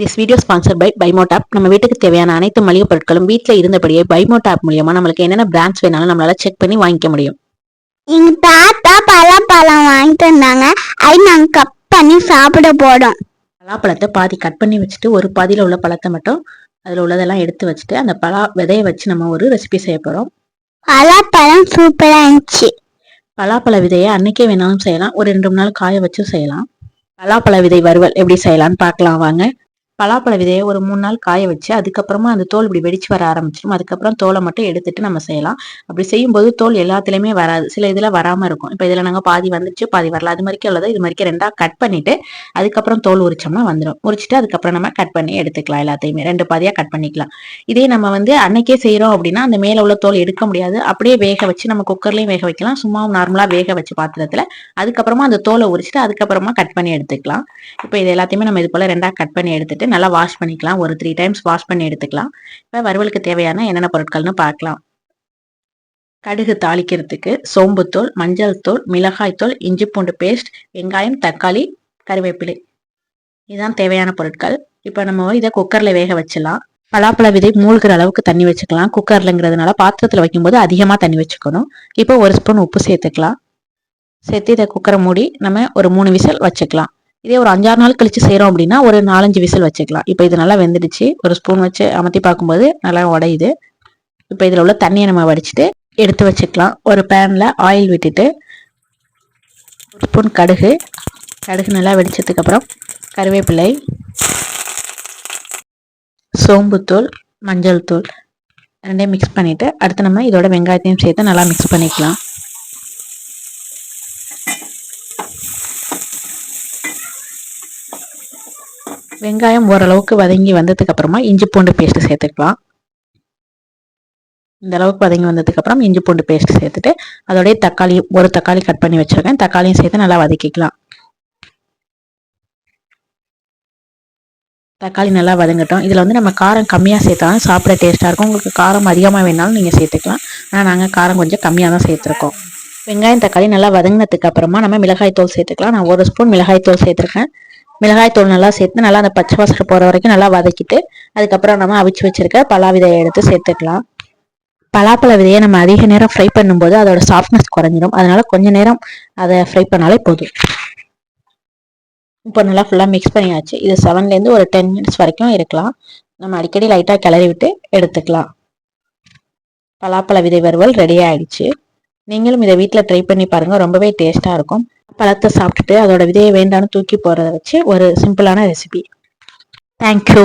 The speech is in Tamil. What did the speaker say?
திஸ் வீடியோ ஸ்பான்சர் பை பைமோட் ஆப் நம்ம வீட்டுக்கு தேவையான அனைத்து மளிகை பொருட்களும் வீட்டில் இருந்தபடியே பைமோட் ஆப் மூலியமா நம்மளுக்கு என்னென்ன பிராண்ட்ஸ் வேணாலும் நம்மளால செக் பண்ணி வாங்கிக்க முடியும். எங்க தாத்தா பலாப்பழம் வாங்கிட்டு வந்தாங்க. அது நாங்க கட் பண்ணி சாப்பிட போறோம். பலாப்பழத்தை பாதி கட் பண்ணி வச்சுட்டு ஒரு பாதியில் உள்ள பழத்தை மட்டும் அதில் உள்ளதெல்லாம் எடுத்து வச்சுட்டு அந்த பலா விதையை வச்சு நம்ம ஒரு ரெசிபி செய்ய போகிறோம் பலாப்பழம் சூப்பரா இருந்துச்சு. பலாப்பழ விதையை அன்னைக்கே வேணாலும் செய்யலாம். ஒரு ரெண்டு மூணு நாள் காய வச்சும் செய்யலாம். பலாப்பழ விதை வறுவல் எப்படி செய்யலாம்னு பார்க்கலாம் வாங்க. பலாப்பழ விதையை ஒரு மூணு நாள் காய வச்சு அதுக்கப்புறமா அந்த தோல் இப்படி வெடிச்சு வர ஆரம்பிச்சிடும். அதுக்கப்புறம் தோலை மட்டும் எடுத்துட்டு நம்ம செய்யலாம். அப்படி செய்யும்போது தோல் எல்லாத்துலேயுமே வராது. சில இதில் வராமல் இருக்கும். இப்போ இதில் நாங்கள் பாதி வந்துச்சு பாதி வரல. அது மாதிரிக்கே உள்ளதை இது மாதிரி ரெண்டாக கட் பண்ணிட்டு அதுக்கப்புறம் தோல் உரிச்சோம்னா வந்துடும் உரிச்சிட்டு அதுக்கப்புறம் நம்ம கட் பண்ணி எடுத்துக்கலாம் எல்லாத்தையுமே. ரெண்டு பாதியாக கட் பண்ணிக்கலாம். இதே நம்ம வந்து அன்னைக்கே செய்கிறோம் அப்படின்னா அந்த மேலே உள்ள தோல் எடுக்க முடியாது. அப்படியே வேக வச்சு நம்ம குக்கர்லேயும் வேக வைக்கலாம். சும்மா நார்மலாக வேக வச்சு பாத்திரத்தில். அதுக்கப்புறமா அந்த தோலை உரிச்சிட்டு அதுக்கப்புறமா கட் பண்ணி எடுத்துக்கலாம். இப்போ இது எல்லாத்தையுமே நம்ம இது போல் ரெண்டாக கட் பண்ணி எடுத்துட்டு நல்லா வாஷ் பண்ணிக்கலாம். ஒரு த்ரீ டைம்ஸ் வாஷ் பண்ணி எடுத்துக்கலாம். இப்போ வறுவலுக்கு தேவையான என்னென்ன பொருட்கள்னு பார்க்கலாம். கடுகு தாளிக்கிறதுக்கு சோம்புத்தூள் மஞ்சள் தூள் மிளகாய் தூள் இஞ்சி பூண்டு பேஸ்ட் வெங்காயம் தக்காளி கருவேப்பிலை. இதுதான் தேவையான பொருட்கள். இப்போ நம்ம இதை குக்கரில் வேக வச்சிடலாம். பலாப்பழ விதை மூழ்கிற அளவுக்கு தண்ணி வச்சுக்கலாம். குக்கர்லங்கிறதுனால பாத்திரத்தில் வைக்கும்போது அதிகமாக தண்ணி வச்சுக்கணும். இப்போ ஒரு ஸ்பூன் உப்பு சேர்த்துக்கலாம். சேர்த்து இதை குக்கரை மூடி நம்ம ஒரு மூணு விசில் வச்சுக்கலாம். இதே ஒரு அஞ்சாறு நாள் கழிச்சு செய்கிறோம் அப்படின்னா ஒரு நாலஞ்சு விசில் வச்சுக்கலாம். இப்போ இது நல்லா வெந்துடுச்சு. ஒரு ஸ்பூன் வச்சு அமர்த்தி பார்க்கும்போது நல்லா உடையுது. இப்போ இதில் உள்ள தண்ணியை நம்ம வடிச்சிட்டு எடுத்து வச்சுக்கலாம். ஒரு பேனில் ஆயில் விட்டுட்டு ஒரு ஸ்பூன் கடுகு. கடுகு நல்லா வெடிச்சதுக்கப்புறம் கருவேப்பிலை சோம்புத்தூள் மஞ்சள் தூள் ரெண்டையும் மிக்ஸ் பண்ணிவிட்டு அடுத்து நம்ம இதோட வெங்காயத்தையும் சேர்த்து நல்லா மிக்ஸ் பண்ணிக்கலாம். வெங்காயம் ஓரளவுக்கு வதங்கி வந்ததுக்கு அப்புறமா இஞ்சி பூண்டு பேஸ்ட் சேர்த்துக்கலாம். இந்த அளவுக்கு வதங்கி வந்ததுக்கு அப்புறம் இஞ்சி பூண்டு பேஸ்ட் சேர்த்துட்டு அதோடய தக்காளி ஒரு தக்காளி கட் பண்ணி வச்சிருக்கேன். தக்காளியும் சேர்த்து நல்லா வதக்கிக்கலாம். தக்காளி நல்லா வதங்கட்டும். இதில் வந்து நம்ம காரம் கம்மியாக சேர்த்தாலும் சாப்பிட டேஸ்ட்டாக இருக்கும். உங்களுக்கு காரம் அதிகமாக வேணாலும் நீங்கள் சேர்த்துக்கலாம். ஆனால் நாங்கள் காரம் கொஞ்சம் கம்மியாக தான் சேர்த்துருக்கோம். வெங்காயம் தக்காளி நல்லா வதங்கினதுக்கு அப்புறமா நம்ம மிளகாய் தூள் சேர்த்துக்கலாம். நான் ஒரு ஸ்பூன் மிளகாய் தூள் சேர்த்துருக்கேன். மிளகாய் தூள் நல்லா சேர்த்து நல்லா அந்த பச்சை வாசனை போகிற வரைக்கும் நல்லா வதக்கிட்டு அதுக்கப்புறம் நம்ம அவிச்சு வச்சிருக்க பலா விதையை எடுத்து சேர்த்துக்கலாம். பலாப்பழ விதையை நம்ம அதிக நேரம் ஃப்ரை பண்ணும்போது அதோட சாஃப்ட்னஸ் குறைஞ்சிடும் அதனால கொஞ்ச நேரம் அதை ஃப்ரை பண்ணாலே போதும். இப்போ நல்லா ஃபுல்லாக மிக்ஸ் பண்ணியாச்சு. இது செவன்லேருந்து ஒரு டென் மினிட்ஸ் வரைக்கும் இருக்கலாம். நம்ம அடிக்கடி லைட்டாக கிளறி விட்டு எடுத்துக்கலாம். பலாப்பழ விதை வறுவல் ரெடி ஆயிடுச்சு. நீங்களும் இதை வீட்டில் ட்ரை பண்ணி பாருங்கள் ரொம்பவே டேஸ்ட்டாக இருக்கும். பழத்தை சாப்பிட்டுட்டு அதோட விதையை வேண்டாம்னு தூக்கி போகிறத வச்சு ஒரு சிம்பிளான ரெசிபி தேங்க்யூ